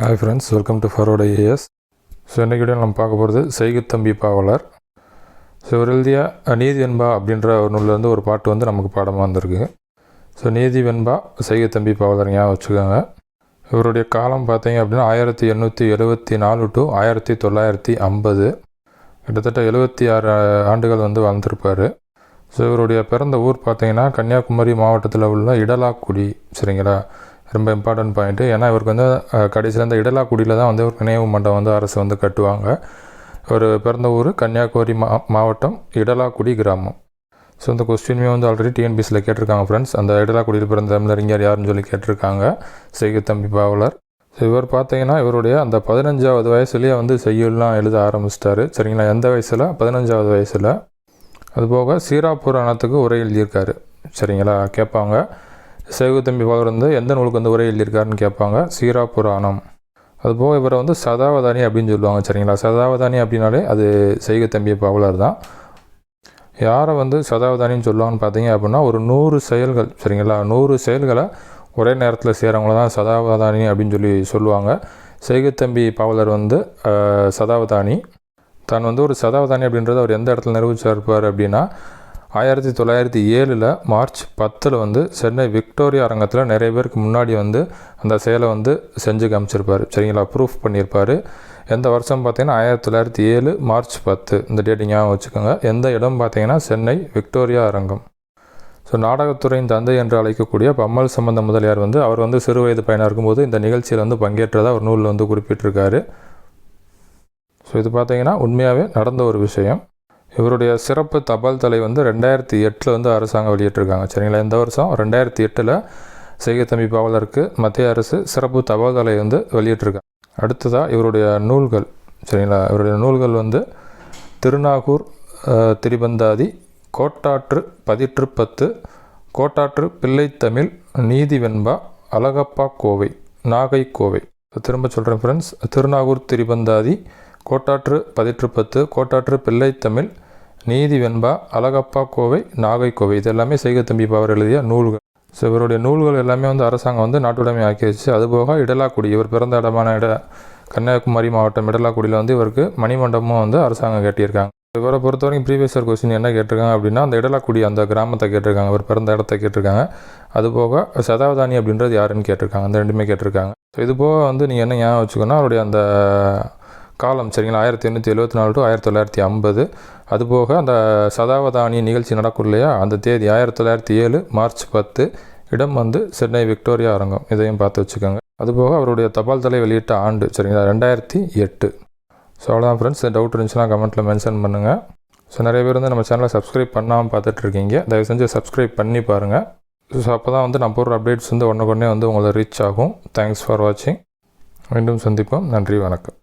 Hi friends welcome to ஃபரோட as so இன்றைக்கி video நம்ம பார்க்க போகிறது செய்குத்தம்பி பாவலர். ஸோ இவர் எழுதிய நீதி வெண்பா அப்படின்ற ஒரு நூல்லேருந்து ஒரு பாட்டு வந்து நமக்கு பாடமாக வந்திருக்கு. ஸோ நீதி வெண்பா செய்குத்தம்பி பாவலர் ஞாபகம் வச்சுக்கோங்க. இவருடைய காலம் பார்த்தீங்க அப்படின்னா ஆயிரத்தி எண்ணூற்றி எழுபத்தி நாலு டு ஆயிரத்தி தொள்ளாயிரத்தி ஐம்பது. கிட்டத்தட்ட எழுபத்தி ஆறு ஆண்டுகள் வந்து வாழ்ந்திருப்பார். ஸோ இவருடைய பிறந்த ஊர் பார்த்தீங்கன்னா கன்னியாகுமரி மாவட்டத்தில் உள்ள இடலாக்குடி சரிங்களா? ரொம்ப இம்பார்ட்டன்ட் பாயிண்ட்டு ஏன்னா இவருக்கு வந்து கடைசியில் இந்த இடலாக்குடியில் தான் வந்து ஒரு நினைவு மண்டபம் வந்து அரசு வந்து கட்டுவாங்க. ஒரு பிறந்த ஊர் கன்னியாகுமரி மா மாவட்டம் இடலாக்குடி கிராமம். ஸோ இந்த கொஸ்டினுமே வந்து ஆல்ரெடி டிஎன்பிசியில் கேட்டிருக்காங்க ஃப்ரெண்ட்ஸ் அந்த இடலாக்குடியில் பிறந்த தமிழறிஞர் யாருன்னு சொல்லி கேட்டிருக்காங்க. செய்கு தம்பி பாவலர். ஸோ இவர் பார்த்தீங்கன்னா இவருடைய அந்த பதினஞ்சாவது வயசுலேயே வந்து செய்யுள்லாம் எழுத ஆரம்பிச்சிட்டாரு. சரிங்களா? எந்த வயசில்? பதினஞ்சாவது வயசில். அதுபோக சீராப்பூர் அணத்துக்கு உரை எழுதியிருக்காரு. சரிங்களா? கேட்பாங்க. சேகுத்தம்பி பாலர் வந்து எந்த நூலுக்கு வந்து உரை எழுதியிருக்காருன்னு கேட்பாங்க சீரா புராணம். அதுபோக இவரை வந்து சதாவதானி அப்படின்னு சொல்லுவாங்க சரிங்களா? சதாவதானி அப்படின்னாலே அது செய்குத்தம்பி பாவலர் தான். யாரை வந்து சதாவதானின்னு சொல்லுவாங்கன்னு பார்த்தீங்க அப்படின்னா ஒரு நூறு செயல்கள் சரிங்களா? நூறு செயல்களை ஒரே நேரத்தில் செய்கிறவங்கள தான் சதாவதானி அப்படின்னு சொல்லி சொல்லுவாங்க. செய்குத்தம்பி பாவலர் வந்து சதாவதானி. தான் வந்து ஒரு சதாவதானி அப்படின்றத அவர் எந்த இடத்துல நிரூபிச்சிருப்பார் அப்படின்னா ஆயிரத்தி தொள்ளாயிரத்தி ஏழில் மார்ச் பத்தில் வந்து சென்னை விக்டோரியா அரங்கத்தில் நிறைய பேருக்கு முன்னாடி வந்து அந்த செயலை வந்து செஞ்சு காமிச்சிருப்பார். சரிங்களா? ப்ரூஃப் பண்ணியிருப்பார் எந்த வருஷம் பார்த்தீங்கன்னா ஆயிரத்தி தொள்ளாயிரத்தி ஏழு மார்ச் பத்து. இந்த டேட்டு ஞாபகம் வச்சுக்கோங்க. எந்த இடம் பார்த்தீங்கன்னா சென்னை விக்டோரியா அரங்கம். ஸோ நாடகத்துறையின் தந்தை என்று அழைக்கக்கூடிய பம்மல் சம்பந்த முதலியார் வந்து அவர் வந்து சிறு வயது பயனாக இருக்கும்போது இந்த நிகழ்ச்சியில் வந்து பங்கேற்றதாக ஒரு நூலில் வந்து குறிப்பிட்டிருக்காரு. ஸோ இது பார்த்தீங்கன்னா உண்மையாகவே நடந்த ஒரு விஷயம். இவருடைய சிறப்பு தபால் தலை வந்து ரெண்டாயிரத்தி எட்டில் வந்து அரசாங்கம் வெளியிட்டிருக்காங்க. சரிங்களா? இந்த வருஷம் ரெண்டாயிரத்தி எட்டில் செய்கத்தம்பி பாவலருக்கு மத்திய அரசு சிறப்பு தபால் தலை வந்து வெளியிட்டிருக்காங்க. அடுத்ததாக இவருடைய நூல்கள். சரிங்களா? இவருடைய நூல்கள் வந்து திருநாகூர் திரிபந்தாதி கோட்டாற்று பதிற்று பத்து கோட்டாற்று பிள்ளைத்தமிழ் நீதி வெண்பா அழகப்பா கோவை நாகை கோவை திரும்ப சொல்கிறேன் ஃப்ரெண்ட்ஸ் திருநாகூர் திரிபந்தாதி கோட்டாற்று பதிற்றுப்பத்து கோட்டாற்று பிள்ளைத்தமிழ் நீதி வெண்பா அழகப்பா கோவை நாகை கோவை. இது எல்லாமே செய்கத்தம்பி பாவர் எழுதிய நூல்கள். ஸோ இவருடைய நூல்கள் எல்லாமே வந்து அரசாங்கம் வந்து நாட்டுடைமை ஆக்கி வச்சு அதுபோக இடலாக்குடி. இவர் பிறந்த இடமான இட கன்னியாகுமரி மாவட்டம் இடலாக்குடியில் வந்து இவருக்கு மணிமண்டபமும் வந்து அரசாங்கம் கட்டியிருக்காங்க. இவரை பொறுத்த வரைக்கும் ப்ரீவியஸ் இயர் கொஸ்டின் என்ன கேட்டிருக்காங்க அப்படின்னா அந்த இடலாக்குடி அந்த கிராமத்தை கேட்டிருக்காங்க. இவர் பிறந்த இடத்த கேட்டிருக்காங்க. அதுபோக சதாவதானி அப்படின்றது யாருன்னு கேட்டிருக்காங்க. அந்த ரெண்டுமே கேட்டிருக்காங்க. ஸோ இது போக வந்து நீங்கள் என்ன ஞாபகம் வச்சுக்கோன்னா அவருடைய அந்த காலம் சரிங்களா? ஆயிரத்தி எண்ணூற்றி எழுபத்தி நாலு டு ஆயிரத்தி தொள்ளாயிரத்தி ஐம்பது. அதுபோக அந்த சதாவதானி நிகழ்ச்சி நடக்கும் இல்லையா? அந்த தேதி ஆயிரத்தி தொள்ளாயிரத்தி ஏழு மார்ச் பத்து. இடம் வந்து சென்னை விக்டோரியா அரங்கம். இதையும் பார்த்து வச்சுக்கோங்க. அதுபோக அவருடைய தபால் தலை வெளியிட்ட ஆண்டு சரிங்களா? ரெண்டாயிரத்தி எட்டு. ஸோ அவ்வளோதான் ஃப்ரெண்ட்ஸ் டவுட் இருந்துச்சுன்னா கமெண்ட்டில் மென்ஷன் பண்ணுங்கள் ஸோ நிறைய பேர் வந்து நம்ம சேனலை சப்ஸ்கிரைப் பண்ணாமல் பார்த்துட்ருக்கீங்க தயவு செஞ்சு சப்ஸ்கிரைப் பண்ணி பாருங்கள் ஸோ அப்போ தான் வந்து நான் போடுற அப்டேட்ஸ் வந்து ஒன்று வந்து உங்களை ரீச் ஆகும். தேங்க்ஸ் ஃபார் வாட்சிங் மீண்டும் சந்திப்போம். நன்றி வணக்கம்.